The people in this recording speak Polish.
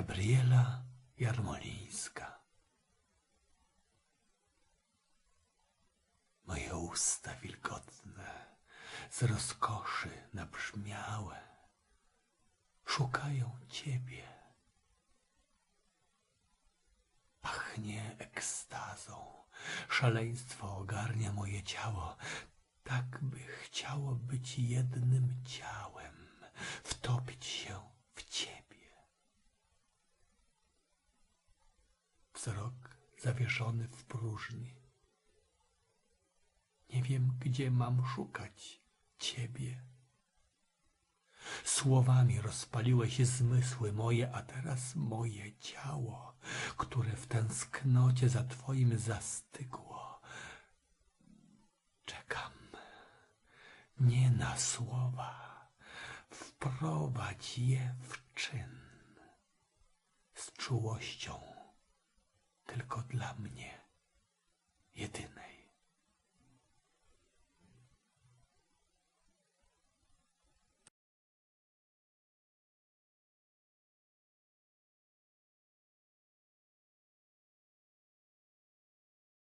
Gabriela Jarmolińska. Moje usta wilgotne, z rozkoszy nabrzmiałe, szukają Ciebie. Pachnie ekstazą, szaleństwo ogarnia moje ciało, tak by chciało być jednym ciałem, wtopić się w Ciebie. Wzrok zawieszony w próżni. Nie wiem, gdzie mam szukać Ciebie. Słowami rozpaliłeś zmysły moje, a teraz moje ciało, które w tęsknocie za Twoim zastygło. Czekam nie na słowa, wprowadź je w czyn z czułością dla mnie.